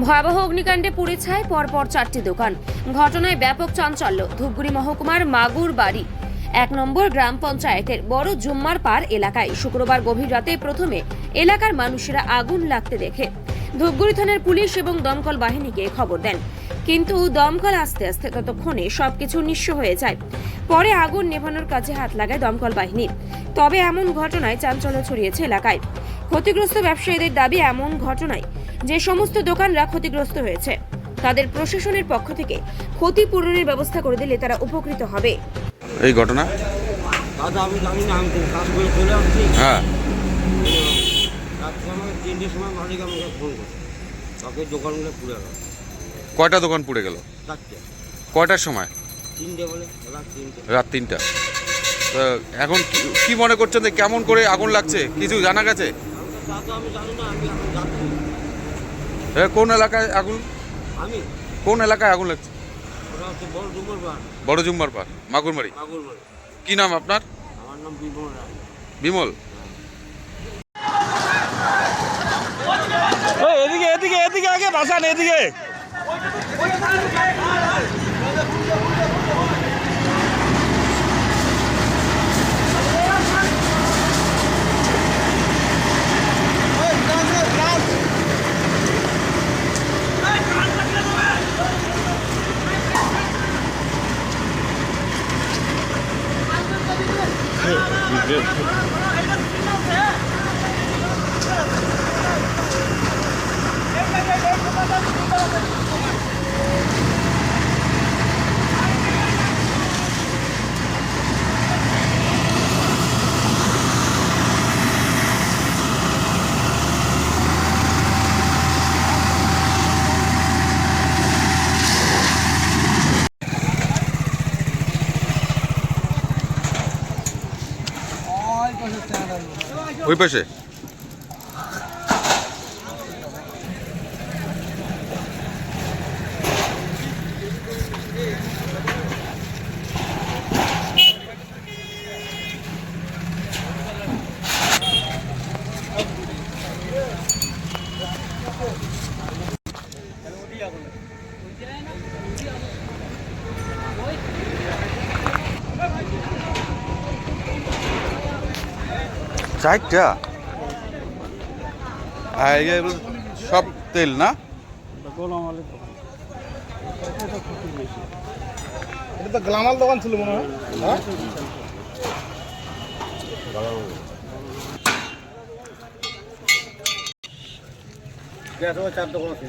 ভয়াবহ অগ্নিকাণ্ডে পুড়ে ছায় পরপর চারটি দোকান। ঘটনায় ব্যাপক চাঞ্চল্য। ধূপগুড়ি মহকুমার মাগুর বাড়ি এক নম্বর গ্রাম পঞ্চায়েতের বড় জুম্মার পার এলাকায় শুক্রবার গভীর রাতে প্রথমে এলাকার মানুষেরা আগুন লাগতে দেখে। ধূপগুড়ি থানার পুলিশ এবং দমকল বাহিনীকে খবর দেন। কিন্তু দমকল আস্তে আস্তে ততক্ষণে সবকিছু নিঃস্ব হয়ে যায়। পরে আগুন নেভানোর কাজে হাত লাগায় দমকল বাহিনী। তবে এমন ঘটনায় চাঞ্চল্য ছড়িয়েছে এলাকায়। ক্ষতিগ্রস্ত ব্যবসায়ীদের দাবি এমন ঘটনায় যে সমস্ত দোকানরা ক্ষতিগ্রস্ত হয়েছে। তাদের প্রশাসনের পক্ষ থেকে ক্ষতিপূরণের ব্যবস্থা করে দিলে তারা উপকৃত হবে। এই ঘটনা? দাদা আমি জানি না আমি কাজ করে চলে আসছি হ্যাঁ। রাত্রে আমাকে তিনটের সময় মালিক আমাকে ফোন করে তাকে দোকানগুলো পুড়ে গেল। কয়টা দোকান পুড়ে গেল? চারটে। কয়টার সময়? তিনটে বলে রাত তিনটে। রাত তিনটা। এখন কি- কি মনে করছেন যে কেমন করে আগুন লাগছে? কিছু জানা গেছে? আমি তো দাদা আমি জানি না আমি এখন যাচ্ছি এ, কোন এলাকায় আগুন? আমি? কোন এলাকায় আগুন লাগছে? বড় ডুমর বার বড় জুম্মার পার মাগুরমারি কি নাম আপনার? আমার নাম বিমল রায়। বিমল। এদিকে এদিকে এদিকে আগে বাসান এদিকে। viver. ওই পাশে চারটা? এগুলো সব তেল না? এটা তো গ্লামাল দোকান ছিল মনে হয় হ্যাঁ? গ্যাস চার দোকান আছে।